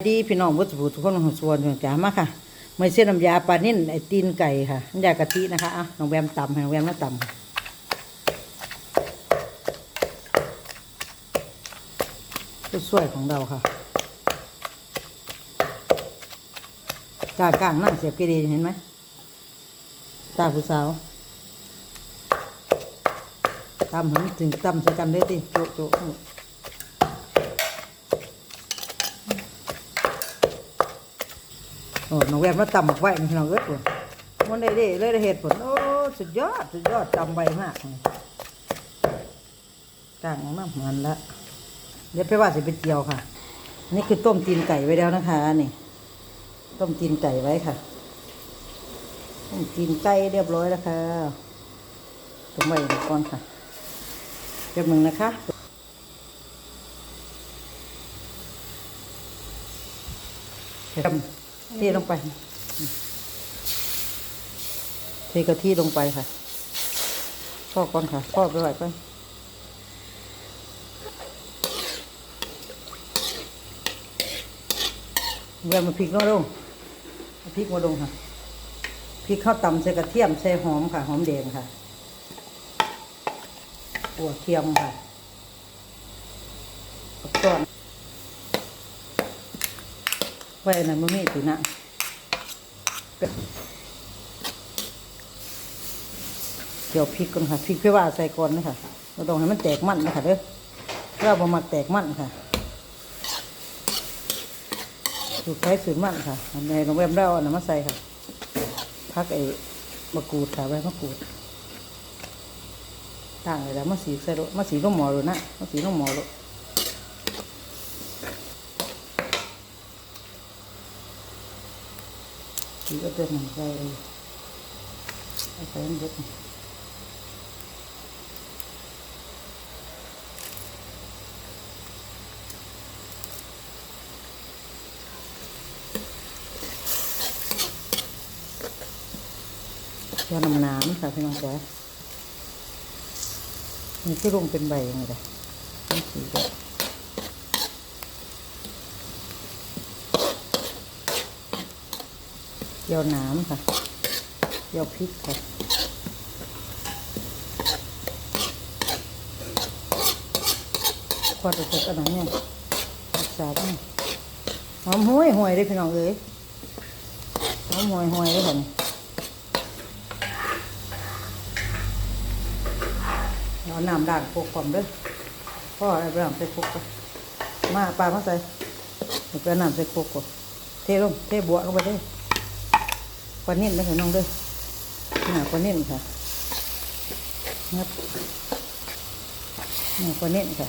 ดีพี่น้องวัสดุทุกคนของสวนจ๋ามาค่ะไม่เส้นน้ำยาปลานิ่นไอตีนไก่ค่ะน้ำยากะทินะคะอะน้องแวมตำให้น้องแวมมาตำช่วยของเราค่ะกากลางนั่งเสียบกีดีเห็นไหมตาผู้สาวตำให้มันถึงตำใส่กันได้ดิโจ๊ะโจ๊ะ โอ้น้องแวมมาตำบักไว้นี่พี่น้องเอ้ยปวดมันได้เด้เลยได้เหตุผลโอ้สุดยอดสุดยอดตำใบมากกลางของน้ำมันละเดี๋ยวไปว่าสิเป็นเจียวค่ะ นี่คือต้มตีนไก่ไว้แล้วนะคะนี่ต้มตีนไก่ไว้ค่ะต้มตีนไก่เรียบร้อยแล้วค่ะต้มไว้ก่อนค่ะเรียบหนึ่งนะคะครับ เทลงไป เทกะทิลงไปค่ะพ่อก่อนค่ะพ่อไปไหวก่อนแววมาพริกน้อยลงพริกมาลงค่ะพริกข้าวตำใส่กระเทียมใส่หอมค่ะ หอมแดงค่ะหัวเทียมค่ะแล้ว ก็ไว้อันนั้นมันไม่ตีนะเกี่ยวพริกก่อนค่ะพริกเพื่อว่าใส่ก่อนนะคะเราต้องให้มันแตกมันนะคะเด้อเราบ่มักแตกมันค่ะสูตรไทยสูตรมันค่ะอันน้องแวมเราเอาอันนั้นมาใส่ค่ะพักไอ้มะกรูดค่ะใบมะกรูดต่างเลยแล้วมาสีใส่รมาสีลูกหมอเลยนะมาสีลูกหมอเลย สีก็เป็นหนังใส่เอาใส่เด็ดยาน้ำน้ำค่ะพี่น้องจ๋านี่ที่ลงเป็นใบยังไงล่ะนี่สีแบบ เยาน้ำค่ะเยาพริกค่ะควาดไปสักอันไหนเนี่ยรักษาเนี่ยหอมห้วยห่วยเลยพี่น้องเอ้ยหอมห่วยห่วยเลยค่ะนี่เอาน้ำด่างโปกความด้อพ่อเอาน้ำใส่โคกไปมาปลามาใส่เปเอาน้ำใส่โคกก่อนเทลงเทบัวลงไปเด้อ ปลานิ่มนะค่ะน้องเด้อหน้าปลานิ่มค่ะงับหน้าปลานิ่มค่ะ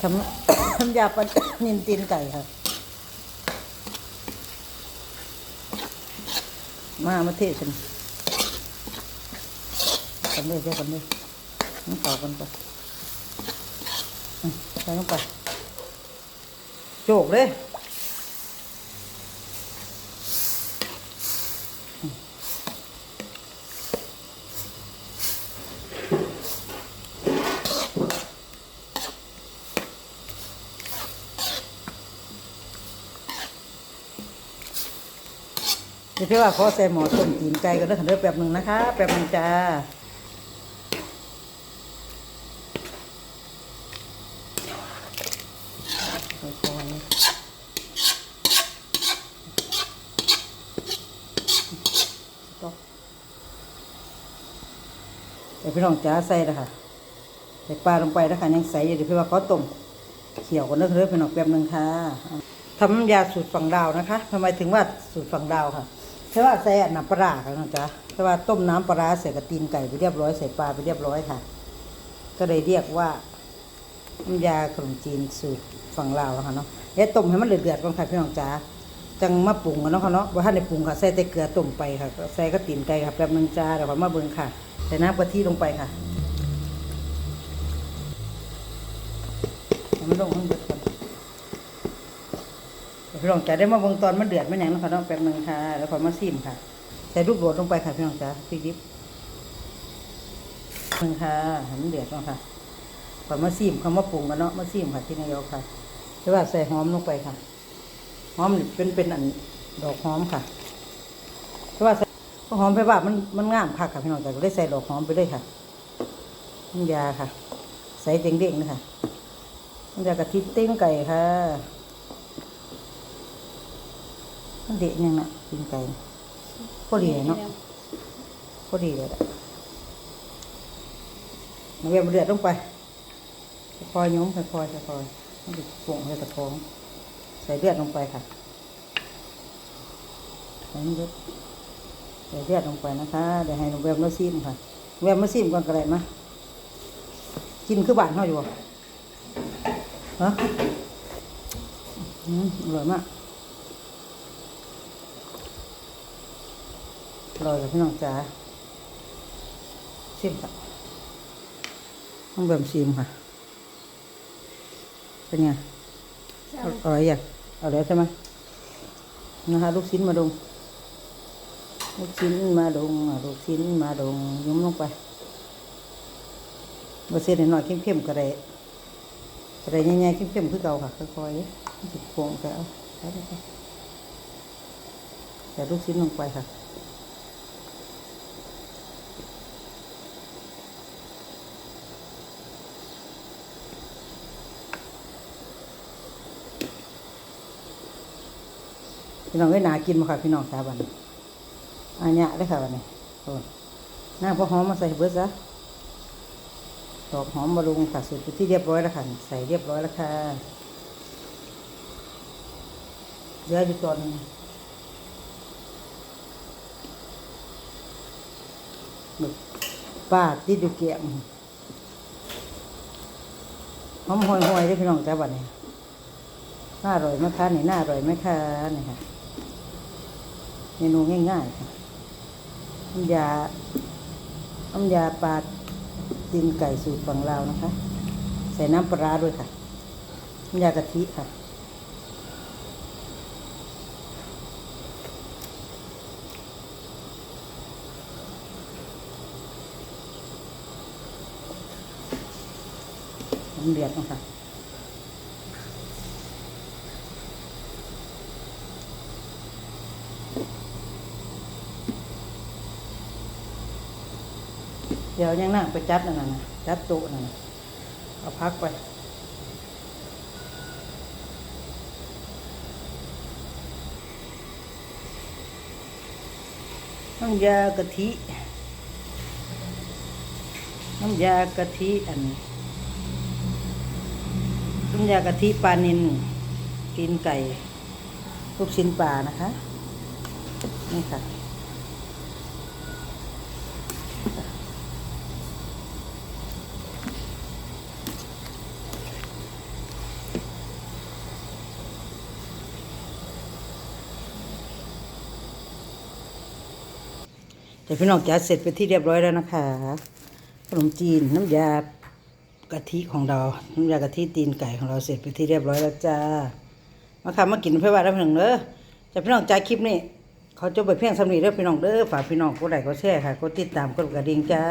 ทำทำยาปลานิ่มตีนไก่ค่ะ มามาเทฉันกันเลยเจ้ากันเลยน้ำเปล่ากันไปใส่ลงไปโจกเลย เดี๋ยวพี่ว่าขอใส่หมอต้มตีนไก่กันแล้วขันเด้อแป๊บหนึ่งนะคะแป๊บหนึ่งจ้าค่อยๆก็เดี๋ยวพี่น้องจ๋าใส่ล้วค่ะใส่ปลาลงไปแล้วค่ะยังใส่อยู่เดี๋ยวพี่ว่าเขาต้มเขียวกันเนื้อเลือพี่น้องแป๊บนึงค่ะทำน้ำยาสูตรฝั่งดาวนะคะทำไมถึงว่าสูตรฝั่งดาวค่ะ เพราะว่าใส่น้ำปลาร้าค่ะน้องจ๋าเพราะว่าต้มน้ำปลาใส่กระตีนไก่ไปเรียบร้อยใส่ปลาไปเรียบร้อยค่ะ ก็เลยเรียกว่าน้ำยาขนมจีนสูตรฝั่งลาวนะคะเนาะเดี๋ยวต้มให้มันเดือดๆก่อนค่ะพี่น้องจ๋าจังมาปรุงกันเนาะค่ะเนาะว่าถ้าในปรุงค่ะใส่แต่เกลือต้มไปค่ะใส่ก็ตีนไก่ค่ะแป๊บนึงจ้าเดี๋ยวผมมาเบิ่งค่ะใส่น้ำกะทิลงไปค่ะมันลงมันเดือดก่อนเดี๋ยว พี่น้องจ๋าได้มาเบิ่งตอนมันเดือดมันหยังนะค่ะเนาะแป๊บนึงค่ะ แล้วผมมาซิมค่ะใส่ลูกโดดลงไปค่ะพี่น้องจ๋าพริกดิบนึงค่ะให้มันเดือดก่อนค่ะก่อนมาซีมคำว่าปรุงกันเนาะมาซีมค่ะที่นายกค่ะแต่ว่าใส่หอมลงไปค่ะหอมเป็นเป็นอันดอกหอมค่ะแต่ว่าใส่หอมไปว่ามันมันงามค่ะค่ะพี่น้องแต่ก็ได้ใส่ดอกหอมไปเลยค่ะน้ำยาค่ะ ใส่เด้งๆนะคะน้ำยากะทิเต้งไก่ค่ะ มันเด็ดยังน่ะกินไก่พอดีเนาะพอดีเลยอะน้ำเวียมเดือดลงไปค่อยๆโยมค่อยๆค่อยๆมันดิป่งใส่ตะกร้องใส่เลือดลงไปค่ะใส่เลือดใส่เลือดลงไปนะคะเดี๋ยวให้หนูแวมมาซิมค่ะแวมมาซิมก่อนก็ได้มากินคือบ้านเขาอยู่บ่ฮะอืมอร่อยมาก ร่อยกับพี่น้องจ๋าซิมค่ะต้องแวมซิมค่ะ เป็นไงเอาเอาอะไรอย่างเอาแล้วใช่ไหมนะคะลูกชิ้นมาดงลูกชิ้นมาดงอะลูกชิ้นมาดงยุ้มลงไปบะเสียหน่อยๆเข้มๆก็ได้ก็ได้ง่ายๆเข้มๆคือเก่าค่ะค่อยๆจิบโป่งก็เอาใส่ลงไปใส่ลูกชิ้นลงไปค่ะ พี่น้องได้หนากินมาค่ะพี่น้องค่ะวันนี้อันเนี้ได้ค่ะวันนี้โอ้หน้าพอหอมมาใส่เบิร์ดซะดอกหอมมาลงค่ะสร็จเป็นที่เรียบร้อยแล้วค่ะ ใส่เรียบร้อยแล้วค่ะเหลือยู่ตอนปาติดอยู่เกียมหอมห่วยๆได้พี่น้องจ้าวันนี้น่าอร่อยไหมคะนี่น่าอร่อยไหมคะนี่ค่ะ เมนูง่ายๆค่ะน้ำยาน้ำยาปลาตีนไก่สูตรฝั่งลาวนะคะ ใส่น้ำปลาด้วยค่ะน้ำยากะทิค่ะน้ำเดือดนะคะ เดี๋ยวยังนั่งไปจัดนั่นน่ะจัดโต๊ะนั่นเอาพักไปน้ำยากะทิ น้ำยากะทิอันน้ำยากะทิปลานินกินไก่ลูกชิ้นปลานะคะ นี่ค่ะ แต่พี่น้องจ๋าเสร็จไปที่เรียบร้อยแล้วนะคะ ขนมจีนน้ำยากะทิของเรา น้ำยากะทิตีนไก่ของเราเสร็จไปที่เรียบร้อยแล้วจ้า มาค่ะมากินเพื่อว่าได้เพียงเด้อแต่พี่น้องจ๋าคลิปนี้เขาจะไปเพียงสำนีเด้อพี่น้องเด้อฝากพี่น้องกดไลค์กดแชร์ค่ะกดติดตามกดกระดิ่งจ้า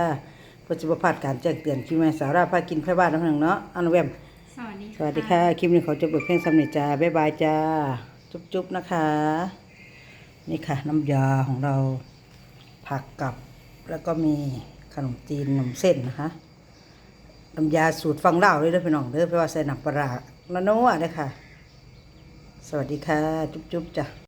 เพื่อจะประพลาดการแจ้งเตือนคลิปใหม่สาระพากินเพื่อบ้านได้เพียงเนาะอันเวมสวัสดีสวัสดีค่ะคลิปนี้เขาจะเปิดเพลงสำเร็จจ้าบ๊ายบายจ้าจุ๊บๆนะคะ นี่ค่ะ น้ำยาของเรา ผักกับแล้วก็มีขนมจีนขนมเส้นนะคะน้ำยาสูตรฟังเล่าเลยเด้อพี่น้องเด้อเพราะว่าใส่หนับปลาร้าละนัวเลยค่ะ สวัสดีค่ะ จุ๊บๆจ้ะ